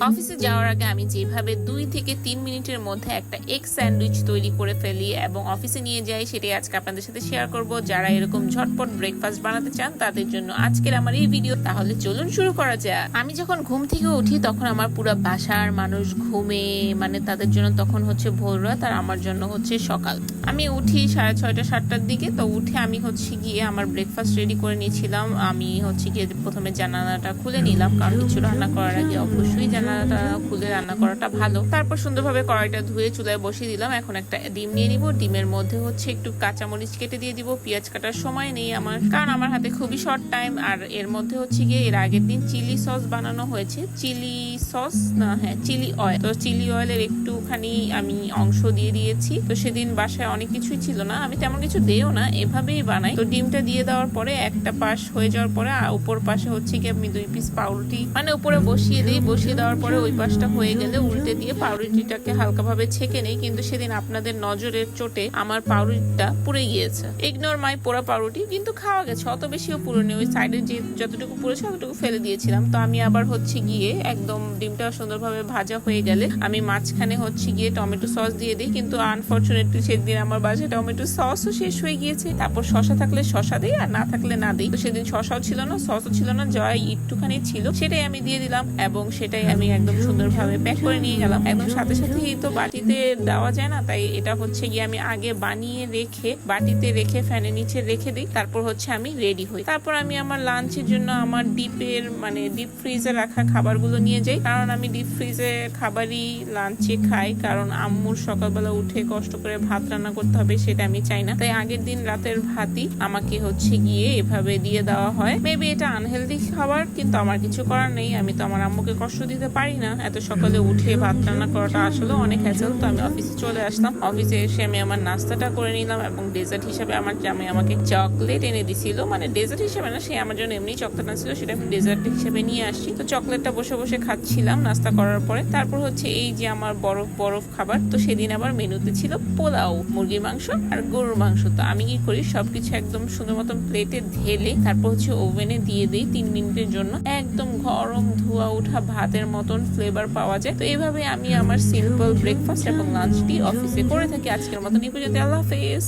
অফিসে যাওয়ার আগে আমি যেভাবে দুই থেকে তিন মিনিটের মধ্যে একটা এগ স্যান্ডউইচ তৈরি করে ফেলি এবং অফিসে নিয়ে যাই, সেটাই আজকে আপনাদের সাথে শেয়ার করব। যারা এরকম ঝটপট ব্রেকফাস্ট বানাতে চান, তাদের জন্য আজকের আমার এই ভিডিও তাহলে চলুন শুরু করা যাক। আমি যখন ঘুম থেকে উঠি, তখন আমার পুরো বাসার মানুষ ঘুমে মানে তাদের জন্য তখন হচ্ছে ভোর রাত আর আমার জন্য হচ্ছে সকাল। আমি উঠি সাড়ে ছয়টা, সাতটার দিকে। তো উঠে আমি হচ্ছে গিয়ে আমার ব্রেকফাস্ট রেডি করে নিয়েছিলাম। আমি হচ্ছে গিয়ে প্রথমে জানালাটা খুলে নিলাম, কারণ কিছু রান্না করার আগে অবশ্যই জানালাটা খুলে রান্না করাটা ভালো। তারপর সুন্দরভাবে কড়াইটা ধুয়ে চুলায় বসিয়ে দিলাম। এখন একটা ডিম নিয়ে নিব। ডিমের মধ্যে হচ্ছে একটু কাঁচামরিচ কেটে দিয়ে দিব। পেঁয়াজ কাটার সময় নেই আমার, কারণ আমার হাতে খুবই শর্ট টাইম আর এর মধ্যে হচ্ছে গিয়ে এর আগের দিন চিলি সস বানানো হয়েছে। চিলি সস না হ্যাঁ চিলি অয়েল তো চিলি অয়েলের একটুখানি আমি অংশ দিয়ে দিয়েছি। তো সেদিন বাসায় অনেক কিছুই ছিল না। আমি তেমন কিছু দেও না, এভাবেই বানাই। তো ডিমটা দিয়ে দেওয়ার পরে একটা পাশ হয়ে যাওয়ার পরে উপর পাশে হচ্ছে কি আমি দুই পিস পাউরুটি মানে উপরে বসিয়ে দিই। বসিয়ে দেওয়ার পরে ওই পাশটা হয়ে গেলে উল্টে দিয়ে পাউরুটিটাকে হালকাভাবে ছেঁকে নেই, কিন্তু সেদিন আপনাদের নজরের চোটে আমার পাউরুটিটা পুড়ে গিয়েছে। ইগনোর মাই পোড়া পাউরুটি, কিন্তু খাওয়া গেছে। অত বেশিও পুরনো ওই সাইডে যে যতটুকু পুড়েছে ততটুকু ফেলে দিয়েছিলাম। তো আমি আবার হচ্ছে গিয়ে একদম ডিমটা সুন্দরভাবে ভাজা হয়ে গেলে আমি মাঝখানে হচ্ছে গিয়ে টমেটো সস দিয়ে দিই। কিন্তু আনফর্চুনেটলি সেদিন আমার বাসায় টমেটো সসও শেষ হয়ে গিয়েছে। তারপর শশা থাকলে শশা দিই আর না থাকলে না দিই। তো সেদিন শশাও ছিল না, সসও ছিল না জয় একটুখানি ছিল, সেটাই আমি দিয়ে দিলাম এবং সেটাই আমি একদম সুন্দরভাবে প্যাক করে নিয়ে গেলাম। একদম সাথে সাথেই তো বাটিতে দেওয়া যায় না তাই এটা হচ্ছে গিয়ে আমি আগে বানিয়ে রেখে বাটিতে রেখে ফ্যানের নিচে রেখে দিই তারপর হচ্ছে আমি রেডি হই। তারপর আমি আমার লাঞ্চের জন্য আমার ডিপের মানে ডিপ ফ্রিজে রাখা খাবারগুলো নিয়ে যাই কারণ আমি ডিপ ফ্রিজে খাবারই লাঞ্চে খাই কারণ আম্মুর সকালবেলা উঠে কষ্ট করে ভাত রান্না করতে হবে সেটা আমি চাই না। তাই আগের দিন রাতের ভাতই আমাকে হচ্ছে গিয়ে এভাবে দিয়ে দেওয়া হয়। মেবি এটা আনহেলদি খাবার কিন্তু আমার কিছু করার নেই আমি তো আমার আম্মুকে কষ্ট দিতে পারি না। এত সকালে উঠে ভাত রান্না করাটা আসলে অনেক হ্যাসেল তো আমি অফিসে চলে আসলাম। অফিসে এসে আমি আমার নাস্তাটা করে নিলাম এবং ডেজার্ট হিসাবে আমার জামাই আমাকে চকলেট এনে দিছিল। মানে ডেজার্ট হিসেবে না, সে আমার জন্য এমনি চকলেট আনছিল, সেটা আমি ডেজার্ট হিসেবে নিয়ে আসছি। তো চকলেটটা বসে বসে খাচ্ছিলাম নাস্তা করার পরে। তারপর হচ্ছে এই যে আমার বরফ বরফ খাবার, তো সেদিন আবার মেনুতে ছিল পোলাও, মুরগির মাংস আর গরুর মাংস। তো আমি কি করি, সবকিছু একদম সুন্দর মতন প্লেটে ঢেলে তারপর হচ্ছে ওভেনে দিয়ে দিই তিন মিনিটের জন্য। একদম গরম ধোয়া ওঠা ভাতের মতন ফ্লেভার পাওয়া যায়। তো এইভাবে আমি আমার সিম্পল ব্রেকফাস্ট এবং লাঞ্চটি অফিসে করে থাকি। আজকের মতন এই পর্যন্ত আল্লাহ হাফেজ।